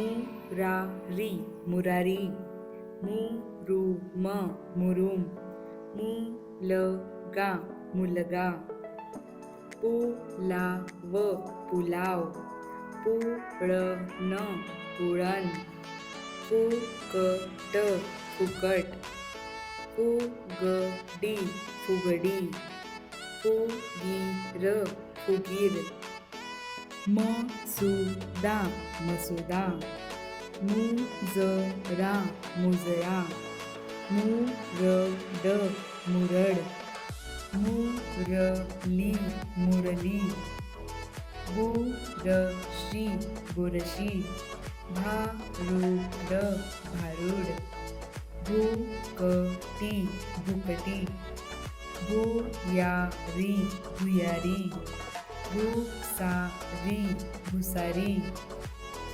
मुरारी मुरारी. मुरुम मुरुम. मुलगा मुलगा. पुलाव पुलाव. पुळण पुळण. फुकट फुकट. फुगडी फुगडी. फुगीर फुगीर. मसुदा मसुदा। मुजरा मुजरा। मुरड मुरड। मुरली मुरली। बुरशी बुरशी। भारुड भारुड। भुकटी भुकटी भुयारी भुयारी भुसारी भुसारी.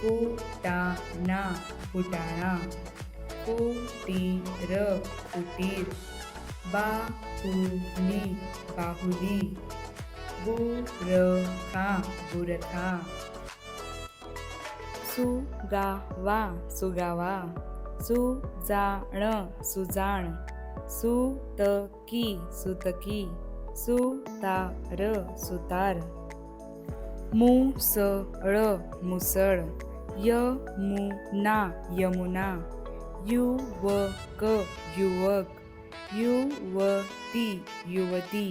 फुटाणा फुटाणा. फुटीर कुटीर बाहुली बाहुली. बुरखा बुरखा. सुगावा सुगावा. सुजाण सुजाण. सुतकी सुतकी. सुतार सुतार. मु मुसळ मुसळ यमुना यमुना युवक युवक युवती युवती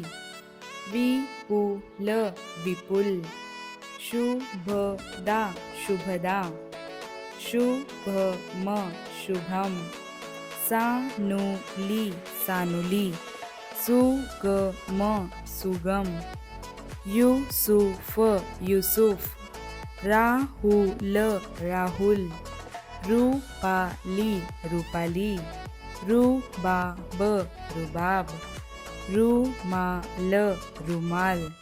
विपुल विपुल शुभदा शुभदा शुभम शुभम सानुली सानुली सुगम सुगम युसुफ युसुफ. राहुल राहुल. रुपाली रुपाली. रुबाब रुबाब. रुमाल रुमाल.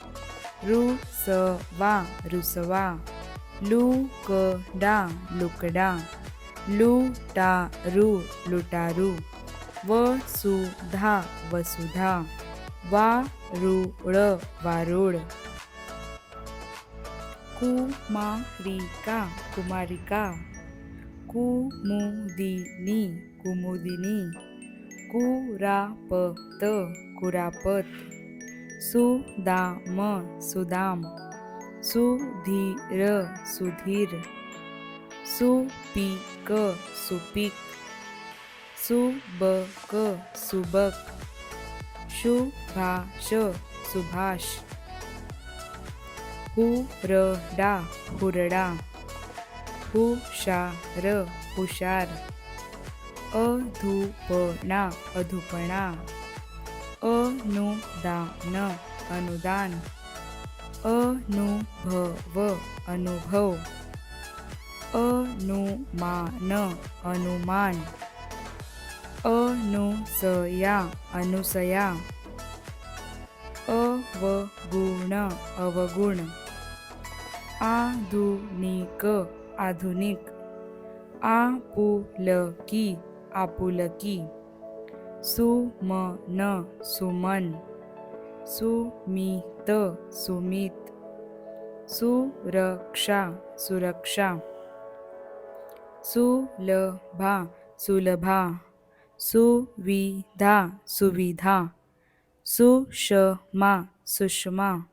रुसवा रुसवा. लुकडा लुकडा. लुटारू लुटारू. वसुधा वसुधा. वारुळ वारुळ. कुमारिका कुमारिका कुमुदिनी कुमुदिनी. कुरापत कुरापत सुदाम सुदाम सुधीर सुधीर. सुपीक सुपीक. सुबक सुबक. शुभाष सुभाष। हुरडा हुरडा। हुशार हुशार। अधुपणा अधुपणा अनुदान अनुदान। अनुभव अनुभव। अनुमान अनुमान। अनुसया अनुसया. अवगुण अवगुण. आधुनिक आधुनिक. आपुलकी आपुलकी. सुमन सुमन. सुमित सुमित. सुरक्षा सुरक्षा. सुलभा सुलभा. सुविधा सुविधा सुषमा सुषमा।